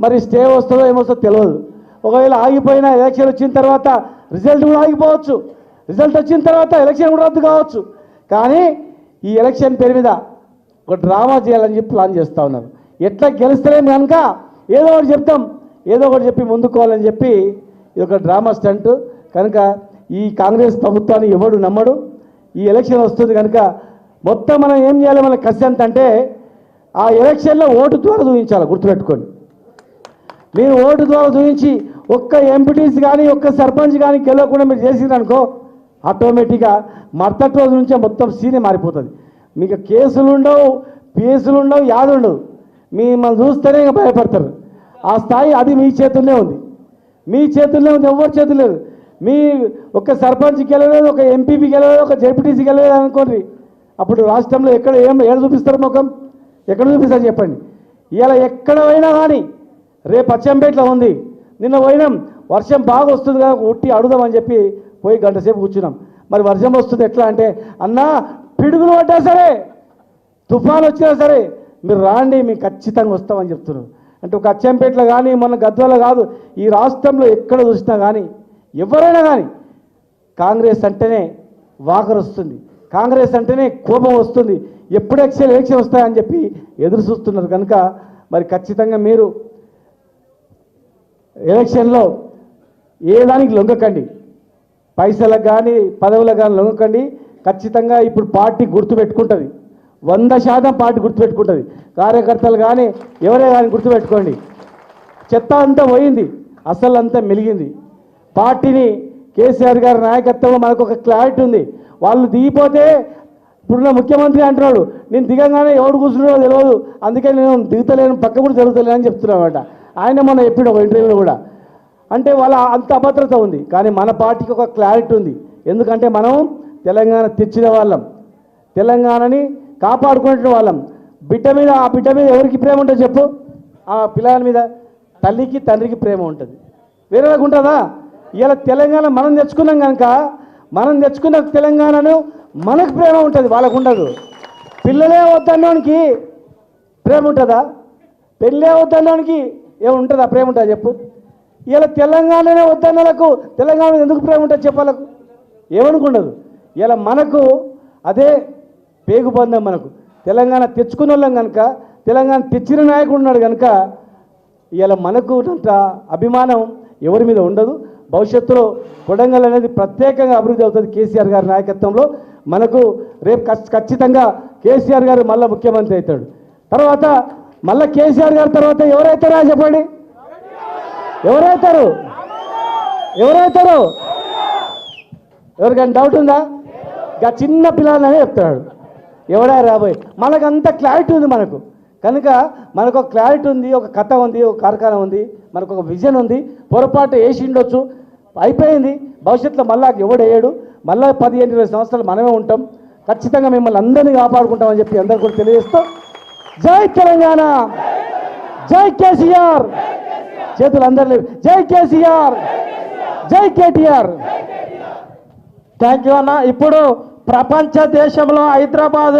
మరి స్టే వస్తుందో ఏమొస్తుందో తెలియదు ఒకవేళ ఆగిపోయిన ఎలక్షన్ వచ్చిన తర్వాత రిజల్ట్ కూడా ఆగిపోవచ్చు. రిజల్ట్ వచ్చిన తర్వాత ఎలక్షన్ కూడా రద్దు కావచ్చు. కానీ ఈ ఎలక్షన్ పేరు మీద ఒక డ్రామా చేయాలని చెప్పి ప్లాన్ చేస్తూ ఉన్నారు. ఎట్లా గెలుస్తలేము కనుక ఏదో ఒకటి చెప్తాం. ఏదో ఒకటి చెప్పి ముందుకోవాలని చెప్పి ఇది ఒక డ్రామా స్టంట్. కనుక ఈ కాంగ్రెస్ ప్రభుత్వాన్ని ఎవడు నమ్మడు. ఈ ఎలక్షన్ వస్తుంది కనుక మొత్తం మనం ఏం చేయాలి మన కసి ఎంత అంటే ఆ ఎలక్షన్లో ఓటు ద్వారా చూపించాలి గుర్తుపెట్టుకోండి. మీరు ఓటు ద్వారా చూపించి ఒక్క ఎంపీటీస్ కానీ ఒక్క సర్పంచ్ కానీ గెలవకుండా మీరు చేసిందనుకో ఆటోమేటిక్గా మరుసటి రోజు నుంచే మొత్తం సీనే మారిపోతుంది. మీకు కేసులు ఉండవు కేసులు ఉండవు యాదు ఉండవు. మిమ్మల్ని చూస్తేనే భయపడతారు. ఆ స్థాయి అది మీ చేతుల్లోనే ఉంది. మీ చేతుల్లో ఉంది ఎవరి చేతుల్లో లేదు. మీ ఒక సర్పంచ్ గెలవలేదు ఒక ఎంపీపీ గెలవలేదు ఒక జెడ్పీటీసీ గెలవలేదు అనుకోండి అప్పుడు రాష్ట్రంలో ఎక్కడ ఏం ఏడు చూపిస్తారు ముఖం? ఎక్కడ చూపిస్తారు చెప్పండి? ఇలా ఎక్కడ పోయినా కానీ రేపు అచ్చంపేటలో ఉంది. నిన్న పోయినాం. వర్షం బాగా వస్తుంది కదా ఉట్టి అడుగుదామని చెప్పి పోయి గంట సేపు కూర్చున్నాం. మరి వర్షం వస్తుంది ఎట్లా అంటే అన్నా పిడుగులు పడ్డా సరే తుఫాన్ వచ్చినా సరే మీరు రాండి మీకు ఖచ్చితంగా వస్తామని చెప్తున్నారు. అంటే ఒక అచ్చంపేటలో కానీ మన గద్వాల కాదు ఈ రాష్ట్రంలో ఎక్కడ చూసినా కానీ ఎవరైనా కానీ కాంగ్రెస్ అంటేనే వాకర్ వస్తుంది. కాంగ్రెస్ అంటేనే కోపం వస్తుంది. ఎప్పుడు ఎక్సెల్ ఎలక్షన్ వస్తాయని చెప్పి ఎదురు చూస్తున్నారు కనుక మరి ఖచ్చితంగా మీరు ఎలక్షన్లో ఏ దానికి లొంగకండి. పైసలకు కానీ పదవులకు కానీ లొంగకండి. ఖచ్చితంగా ఇప్పుడు పార్టీ గుర్తుపెట్టుకుంటుంది. వంద శాతం పార్టీ గుర్తుపెట్టుకుంటుంది. కార్యకర్తలు కానీ ఎవరే కానీ గుర్తుపెట్టుకోండి. చెత్త అంతా పోయింది. అసలు అంతా మెలిగింది. పార్టీని కేసీఆర్ గారి నాయకత్వంలో మనకు ఒక క్లారిటీ ఉంది. వాళ్ళు దిగిపోతే ఇప్పుడున్న ముఖ్యమంత్రి అంటున్నాడు నేను దిగంగానే ఎవడు కూర్చున్నాడో తెలియదు అందుకే నేను దిగుతలేను పక్క కూడా జరుగుతలేను అని చెప్తున్నాడట ఆయన మొన్న చెప్పాడు ఒక ఇంటర్వ్యూలో కూడా. అంటే వాళ్ళ అంత అభద్రత ఉంది. కానీ మన పార్టీకి ఒక క్లారిటీ ఉంది. ఎందుకంటే మనం తెలంగాణ తెచ్చిన వాళ్ళం. తెలంగాణని కాపాడుకునే వాళ్ళం. బిడ్డ మీద ఆ బిడ్డ మీద ఎవరికి ప్రేమ ఉంటుంది చెప్పు? ఆ పిల్లల మీద. తల్లికి తండ్రికి ప్రేమ ఉంటుంది. వేరేలాగా ఉంటుందా? ఇలా తెలంగాణ మనం తెచ్చుకున్నాం కనుక మనం తెచ్చుకున్న తెలంగాణను మనకు ప్రేమ ఉంటుంది. వాళ్ళకు ఉండదు. పిల్లలే వద్దన్నోనికి ప్రేమ ఉంటుందా? పెళ్ళే వద్దన్నోనికి ఏముంటుంది ఆ ప్రేమ ఉంటుందా చెప్పు. ఇలా తెలంగాణనే వద్దన్నలకు తెలంగాణ మీద ఎందుకు ప్రేమ ఉంటుంది చెప్పాలకు ఏమనుకుండదు. ఇలా మనకు అదే పేగుబంధం మనకు. తెలంగాణ తెచ్చుకున్న వాళ్ళం కనుక తెలంగాణ తెచ్చిన నాయకుడు ఉన్నాడు కనుక ఇలా మనకు ఉన్నంత అభిమానం ఎవరి మీద ఉండదు. భవిష్యత్తులో కొడంగల్ అనేది ప్రత్యేకంగా అభివృద్ధి అవుతుంది కేసీఆర్ గారి నాయకత్వంలో. మనకు రేపు ఖచ్చితంగా కేసీఆర్ గారు మళ్ళీ ముఖ్యమంత్రి అవుతాడు. తర్వాత మళ్ళీ కేసీఆర్ గారి తర్వాత ఎవరైతారా చెప్పండి ఎవరైతారు? ఎవరైతారు? ఎవరికైనా డౌట్ ఉందా? గా చిన్న పిల్లలనే చెప్తాడు ఎవడా రాబోయే? మనకు అంత క్లారిటీ ఉంది మనకు. కనుక మనకు ఒక క్లారిటీ ఉంది ఒక కథ ఉంది ఒక కార్ఖాన ఉంది మనకు ఒక విజన్ ఉంది. పొరపాటు వేసి ఉండొచ్చు. అయిపోయింది. భవిష్యత్తులో మళ్ళా ఎవడు వేయడు. మళ్ళా పదిహేను ఇరవై సంవత్సరాలు మనమే ఉంటాం. ఖచ్చితంగా మిమ్మల్ని అందరినీ కాపాడుకుంటామని చెప్పి అందరు కూడా తెలియజేస్తూ జై తెలంగాణ. జై కేసీఆర్. చేతులు అందరు లేవు. జై కేసీఆర్. జై కేటీఆర్. థ్యాంక్ యూ అన్న. ఇప్పుడు ప్రపంచ దేశంలో హైదరాబాద్